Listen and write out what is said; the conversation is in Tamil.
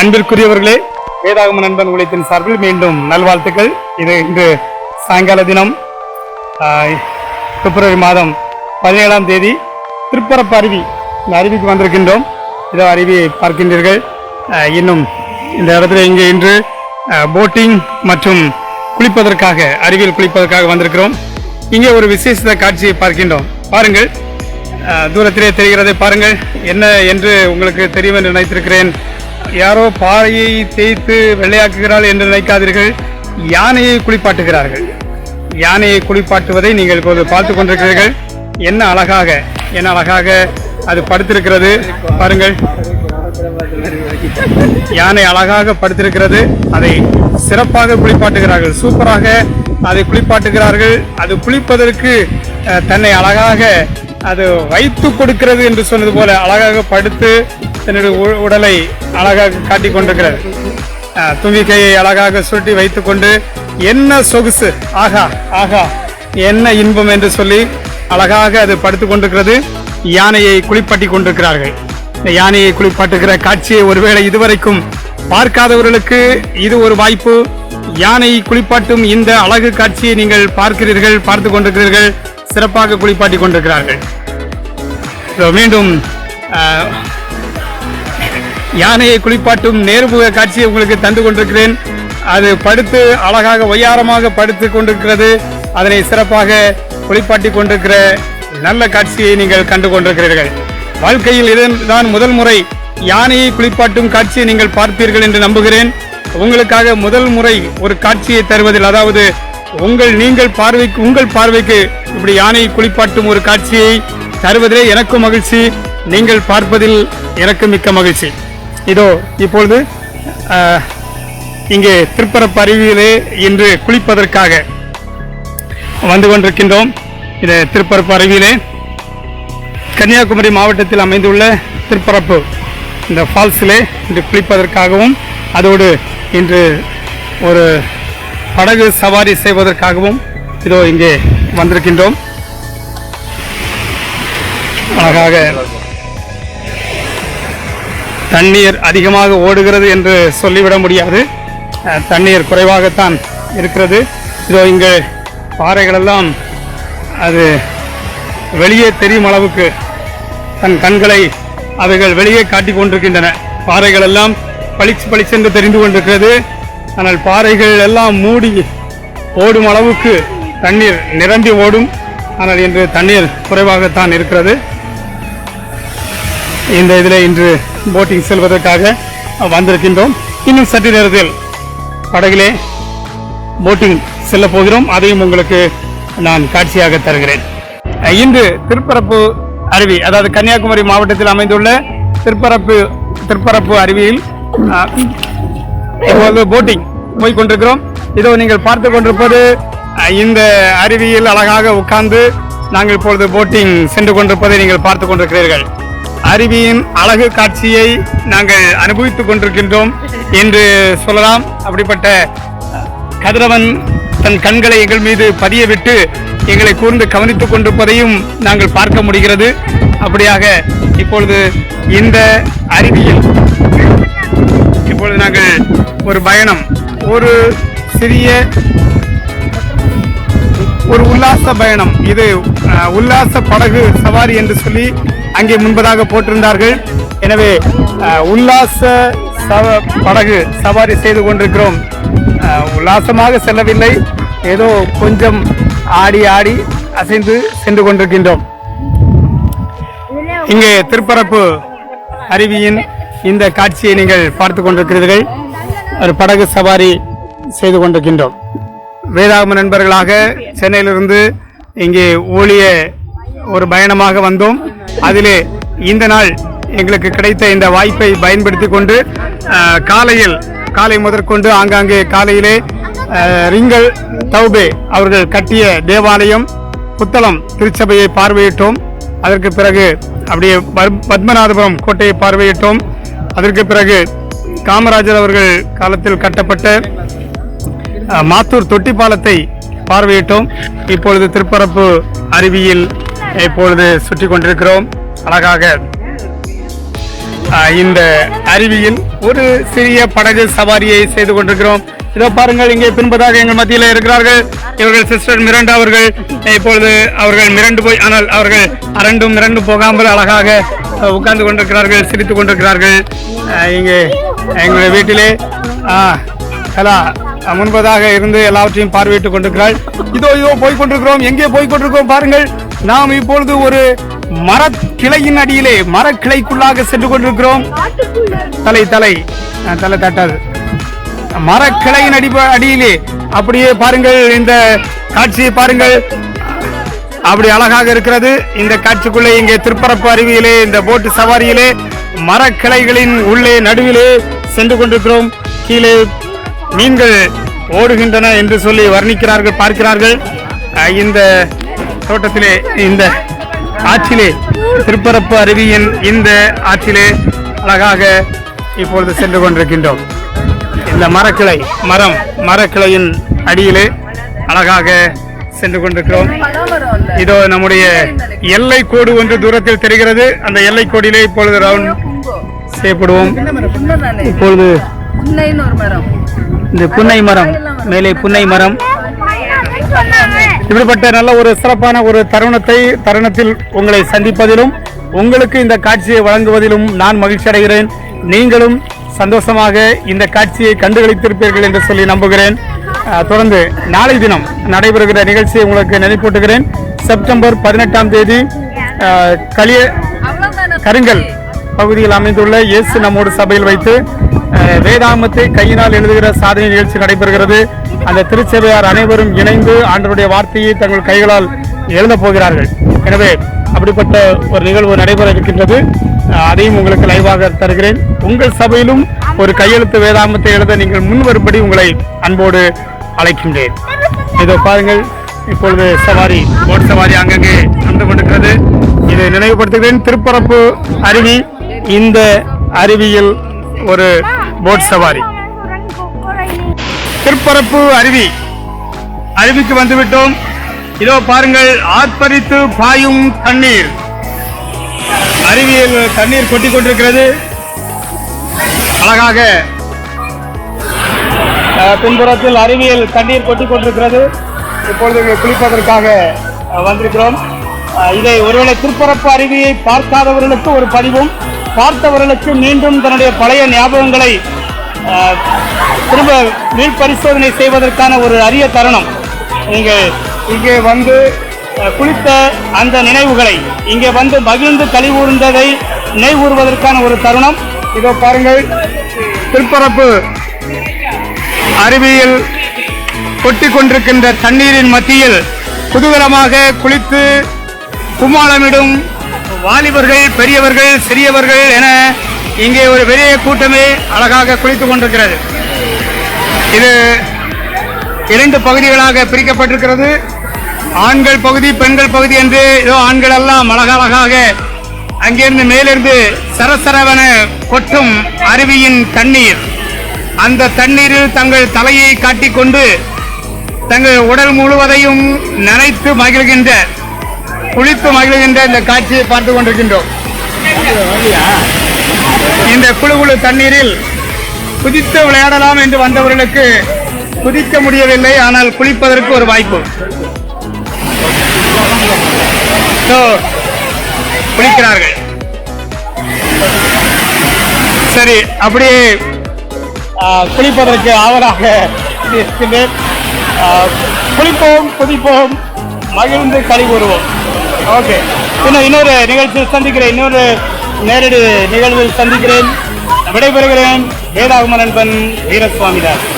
அன்பிற்குரியவர்களே வேதாகம நண்பன் உழைத்தின் சார்பில் மீண்டும் நல்வாழ்த்துக்கள். இது இன்று சாயங்கால தினம் பிப்ரவரி மாதம் பதினேழாம் தேதி திருப்பரப்பு அருவி இந்த அருவிக்கு வந்திருக்கின்றோம். இதோ அருவியை பார்க்கின்றீர்கள். இன்னும் இந்த இடத்துல இங்கே இன்று போட்டிங் மற்றும் குளிப்பதற்காக அருவியில் குளிப்பதற்காக வந்திருக்கிறோம். இங்கே ஒரு விசேஷ காட்சியை பார்க்கின்றோம். பாருங்கள் தூரத்திலே தெரிகிறதை பாருங்கள். என்ன என்று உங்களுக்கு தெரியும் என்று நினைத்திருக்கிறேன். யாரோ பாறையை தேய்த்து வெள்ளையாக்குகிறாள் என்று நினைக்காதீர்கள். யானையை குளிப்பாட்டுகிறார்கள். யானையை குளிப்பாட்டுவதை நீங்கள் இப்போது பார்த்து கொண்டிருக்கிறீர்கள். என்ன அழகாக என்ன அழகாக அது படுத்திருக்கிறது. பாருங்கள். யானை அழகாக படுத்திருக்கிறது. அதை சிறப்பாக குளிப்பாட்டுகிறார்கள். சூப்பராக அதை குளிப்பாட்டுகிறார்கள். அது குளிப்பதற்கு தன்னை அழகாக அது வைத்து கொடுக்கிறது என்று சொன்னது போல அழகாக படுத்து தன்னுடைய உடலை அழகாக காட்டிக் கொண்டிருக்கிறது அஹ், தும்பிக்கையை அழகாக சுருட்டி வைத்துக்கொண்டு என்ன சொகுசு? ஆகா ஆகா என்ன இன்பம் என்று சொல்லி அழகாக அது படுத்து கொண்டிருக்கிறது. யானையை குளிப்பாட்டி கொண்டிருக்கிறார்கள். இந்த யானையை குளிப்பாட்டுகிற காட்சியை ஒருவேளை இதுவரைக்கும் பார்க்காதவர்களுக்கு இது ஒரு வாய்ப்பு. யானை குளிப்பாட்டும் இந்த அழகு காட்சியை நீங்கள் பார்க்கிறீர்கள் பார்த்து கொண்டிருக்கிறீர்கள் சிறப்பாக குளிப்பாட்டி கொண்டிருக்கிறார்கள். மீண்டும் யானையை குளிப்பாட்டும் நேர்முக காட்சியை உங்களுக்கு தந்து கொண்டிருக்கிறேன். அது படுத்து அழகாக ஒய்யாரமாக படுத்து கொண்டிருக்கிறது. அதனை சிறப்பாக குளிப்பாட்டி கொண்டிருக்கிற நல்ல காட்சியை நீங்கள் கண்டு கொண்டிருக்கிறீர்கள். வாழ்க்கையில் இதுதான் முதல் முறை யானையை குளிப்பாட்டும் காட்சியை நீங்கள் பார்ப்பீர்கள் என்று நம்புகிறேன். உங்களுக்காக முதல் முறை ஒரு காட்சியை தருவதில் அதாவது உங்கள் நீங்கள் பார்வைக்கு உங்கள் பார்வைக்கு இப்படி யானையை குளிப்பாட்டும் ஒரு காட்சியை தருவதிலே எனக்கும் மகிழ்ச்சி. நீங்கள் பார்ப்பதில் எனக்கு மிக்க மகிழ்ச்சி. இதோ இப்பொழுது இங்கே திருப்பரப்பு அருவியிலே இன்று குளிப்பதற்காக வந்து கொண்டிருக்கின்றோம். இது திருப்பரப்பு அருவியிலே. கன்னியாகுமரி மாவட்டத்தில் அமைந்துள்ள திருப்பரப்பு இந்த ஃபால்ஸிலே இன்று குளிப்பதற்காகவும் அதோடு இன்று ஒரு படகு சவாரி செய்வதற்காகவும் இதோ இங்கே வந்திருக்கின்றோம். அழகாக தண்ணீர் அதிகமாக ஓடுகிறது என்று சொல்லிவிட முடியாது. தண்ணீர் குறைவாகத்தான் இருக்கிறது. இதோ இங்கே பாறைகளெல்லாம் அது வெளியே தெரியும் அளவுக்கு தன் கண்களை அவைகள் வெளியே காட்டிக் கொண்டிருக்கின்றன. பாறைகள் எல்லாம் பளிச்சு பளிச்சென்று தெரிந்து கொண்டிருக்கிறது. ஆனால் பாறைகள் எல்லாம் மூடி ஓடும் அளவுக்கு தண்ணீர் நிரம்பி ஓடும். ஆனால் இன்று தண்ணீர் குறைவாகத்தான் இருக்கிறது. இந்த இதில் இன்று போட்டிங் செல்வதற்காக வந்திருக்கின்றோம். இன்னும் சற்று நேரத்தில் படகிலே போட்டிங் செல்ல போகிறோம். அதையும் உங்களுக்கு நான் காட்சியாக தருகிறேன். இன்று திருப்பரப்பு அருவி அதாவது கன்னியாகுமரி மாவட்டத்தில் அமைந்துள்ள திருப்பரப்பு திருப்பரப்பு அருவியில் இப்போது போட்டிங் போய் கொண்டிருக்கிறோம். இதோ நீங்கள் பார்த்து கொண்டிருப்பது இந்த அருவியில் அழகாக உட்கார்ந்து நாங்கள் இப்பொழுது போட்டிங் சென்று கொண்டிருப்பதை நீங்கள் பார்த்து கொண்டிருக்கிறீர்கள். அருவியின் அழகு காட்சியை நாங்கள் அனுபவித்துக் கொண்டிருக்கின்றோம் என்று சொல்லலாம். அப்படிப்பட்ட கதிரவன் தன் கண்களை எங்கள் மீது பதியவிட்டு எங்களை கூர்ந்து கவனித்துக் கொண்டிருப்பதையும் நாங்கள் பார்க்க முடிகிறது. அப்படியாக இப்பொழுது இந்த அருவியில் இப்பொழுது நாங்கள் ஒரு பயணம் ஒரு சிறிய ஒரு உல்லாச பயணம். இது உல்லாச படகு சவாரி என்று சொல்லி அங்கே முன்பதாக போட்டிருந்தார்கள். எனவே உல்லாச சவ- படகு சவாரி செய்து கொண்டிருக்கிறோம். உல்லாசமாக செல்லவில்லை. ஏதோ கொஞ்சம் ஆடி ஆடி அசைந்து சென்று கொண்டிருக்கின்றோம். இங்கே திருப்பரப்பு அருவியின் இந்த காட்சியை நீங்கள் பார்த்து கொண்டிருக்கிறீர்கள். ஒரு படகு சவாரி செய்து கொண்டிருக்கின்றோம். வேதாகம நண்பர்களாக சென்னையிலிருந்து இங்கே ஊழிய ஒரு பயணமாக வந்தோம். அதிலே இந்த நாள் எங்களுக்கு கிடைத்த இந்த வாய்ப்பை பயன்படுத்தி கொண்டு காலையில் காலை முதற்கொண்டு ஆங்காங்கே காலையிலே ரிங்கல் தௌபே அவர்கள் கட்டிய தேவாலயம் புத்தளம் திருச்சபையை பார்வையிட்டோம். அதற்கு பிறகு அப்படியே பத்- பத்மநாதபுரம் கோட்டையை பார்வையிட்டோம். அதற்கு பிறகு காமராஜர் அவர்கள் காலத்தில் கட்டப்பட்ட மாத்தூர் தொட்டிப்பாலத்தை பார்வையிட்டோம். இப்பொழுது திருப்பரப்பு அருவியில் இப்பொழுது சுற்றி கொண்டிருக்கிறோம். அழகாக இந்த அருவியில் ஒரு சிறிய படகு சவாரியை செய்து கொண்டிருக்கிறோம். இதோ பாருங்கள் இங்கே பின்பதாக எங்கள் மத்தியில் இருக்கிறார்கள். இவர்கள் சிஸ்டர் மிரண்டா அவர்கள். இப்பொழுது அவர்கள் மிரண்டு போய் ஆனால் அவர்கள் அரண்டும் மிரண்டு போகாமல் அழகாக உட்கார்ந்து கொண்டிருக்கிறார்கள் சிரித்துக் கொண்டிருக்கிறார்கள். இங்கே எங்களுடைய வீட்டிலே ஆஹ், கலா முன்பதாக இருந்து எல்லாவற்றையும் பார்வையிட்டுக் கொண்டிருக்கிறாள். இதோ இதோ போய் கொண்டிருக்கிறோம். எங்கே போய் கொண்டிருக்கிறோம் பாருங்கள். நாம் இப்பொழுது ஒரு மரக்கிளையின் அடியிலே மரக்கிளைக்குள்ளாக சென்று கொண்டிருக்கிறோம். தலை தலை. தலை தட்டாது. மரக்கிளையின் அடி அடியிலே. அப்படியே பாருங்கள் இந்த காட்சியை பாருங்கள். அப்படி அழகாக இருக்கிறது. இந்த காட்சிக்குள்ளே இங்கே திருப்பரப்பு அருவியிலே இந்த போட்டு சவாரியிலே மரக்கிளைகளின் உள்ளே நடுவிலே சென்று கொண்டிருக்கிறோம். கீழே மீன்கள் ஓடுகின்றன என்று சொல்லி வர்ணிக்கிறார்கள் பார்க்கிறார்கள். இந்த தோட்டத்திலே இந்த ஆற்றிலே திருப்பரப்பு அருவியின் இந்த ஆற்றிலே அழகாக இப்பொழுது சென்று கொண்டிருக்கின்றோம். இந்த மரக்கிளை மரம் மரக்கிளையின் அடியிலே அழகாக சென்று கொண்டிருக்கிறோம். இதோ நம்முடைய எல்லை கோடு ஒன்று தூரத்தில் தெரிகிறது. அந்த எல்லை கோடியிலே இப்பொழுது ரவுண்ட் செய்யப்படுவோம். இப்பொழுது இந்த புன்னை மரம் மேலே புன்னை மரம். இப்படிப்பட்ட நல்ல ஒரு சிறப்பான ஒரு தருணத்தை தருணத்தில் உங்களை சந்திப்பதிலும் உங்களுக்கு இந்த காட்சியை வழங்குவதிலும் நான் மகிழ்ச்சி அடைகிறேன். நீங்களும் சந்தோஷமாக இந்த காட்சியை கண்டுகளித்திருப்பீர்கள் என்று சொல்லி நம்புகிறேன். தொடர்ந்து நாளை தினம் நடைபெறுகிற நிகழ்ச்சியை உங்களுக்கு நினைப்பூட்டுகிறேன். செப்டம்பர் பதினெட்டாம் தேதி களிய கருங்கல் பகுதியில் அமைந்துள்ள இயேசு நம்மோடு சபையில் வைத்து வேதாமத்தை கையினால் எழுதுகிற சாதனை நிகழ்ச்சி நடைபெறுகிறது. அந்த திருச்சபையார் அனைவரும் இணைந்து ஆண்டவருடைய வார்த்தையை தங்கள் கைகளால் எழுத போகிறார்கள். எனவே அப்படிப்பட்ட ஒரு நிகழ்வு நடைபெற இருக்கின்றது. அதையும் உங்களுக்கு லைவாக தருகிறேன். உங்கள் சபையிலும் ஒரு கையெழுத்து வேதாமத்தை எழுத நீங்கள் முன் வரும்படி உங்களை அன்போடு அழைக்கின்றேன். இதோ பாருங்கள் இப்பொழுது சவாரி போட் சவாரி அங்கங்கே நடந்து கொண்டிருக்கிறது. இதை நினைவுபடுத்துகிறேன். திருப்பரப்பு அருவி இந்த அருவியில் ஒரு போட் சவாரி. திருப்பரப்பு அருவி. அருவிக்கு வந்துவிட்டோம். இதோ பாருங்கள் ஆர்ப்பரித்து பாயும் தண்ணீர். அருவியில் தண்ணீர் கொட்டி கொண்டிருக்கிறது. அழகாக பின்புறத்தில் அருவியில் தண்ணீர் கொட்டி கொண்டிருக்கிறது. இப்பொழுது குளிப்பதற்காக வந்திருக்கிறோம். இதை ஒருவேளை திருப்பரப்பு அருவியை பார்க்காதவர்களுக்கு ஒரு பதிவும் பார்த்தவர்களுக்கு மீண்டும் தன்னுடைய பழைய ஞாபகங்களை திரும்ப மீள் பரிசோதனை செய்வதற்கான ஒரு அரிய தருணம். நீங்கள் இங்கே வந்து குளித்த அந்த நினைவுகளை இங்கே வந்து மகிழ்ந்து கழிவுந்ததை நினைவூறுவதற்கான ஒரு தருணம். இதோ பாருங்கள் திருப்பரப்பு அருவியில் கொட்டி கொண்டிருக்கின்ற தண்ணீரின் மத்தியில் குதூகலமாக குளித்து கும்மாளமிடும் வாலிபர்கள் பெரியவர்கள் சிறியவர்கள் என இங்கே ஒரு பெரிய கூட்டமே அழகாக குளித்துக் கொண்டிருக்கிறது. இது இரண்டு பகுதிகளாக பிரிக்கப்பட்டிருக்கிறது. ஆண்கள் பகுதி பெண்கள் பகுதி என்று ஏதோ ஆண்கள் எல்லாம் அழகழகாக அங்கிருந்து மேலிருந்து சரசரவென கொட்டும் அருவியின் தண்ணீர். அந்த தண்ணீரில் தங்கள் தலையை காட்டிக்கொண்டு தங்கள் உடல் முழுவதையும் நனைத்து மகிழ்கின்ற குளித்து மகிழ்கின்ற இந்த காட்சியை பார்த்து கொண்டிருக்கின்றோம். இந்த குழு குழு தண்ணீரில் குதித்து விளையாடலாம் என்று வந்தவர்களுக்கு குதிக்க முடியவில்லை ஆனால் குளிப்பதற்கு ஒரு வாய்ப்பு. குளிக்கிறார்கள். சரி அப்படியே குளிப்பதற்கு ஆவலாக இருக்கின்றேன். குளிப்போம் குதிப்போம் மகிழ்ந்து கழிவுறுவோம். ஓகே இன்னும் இன்னொரு நிகழ்ச்சியில் சந்திக்கிறேன். இன்னொரு நேரடி நிகழ்வில் சந்திக்கிறேன். விடைபெறுகிறேன். வேதாகும நண்பன் வீரசுவாமிதாஸ்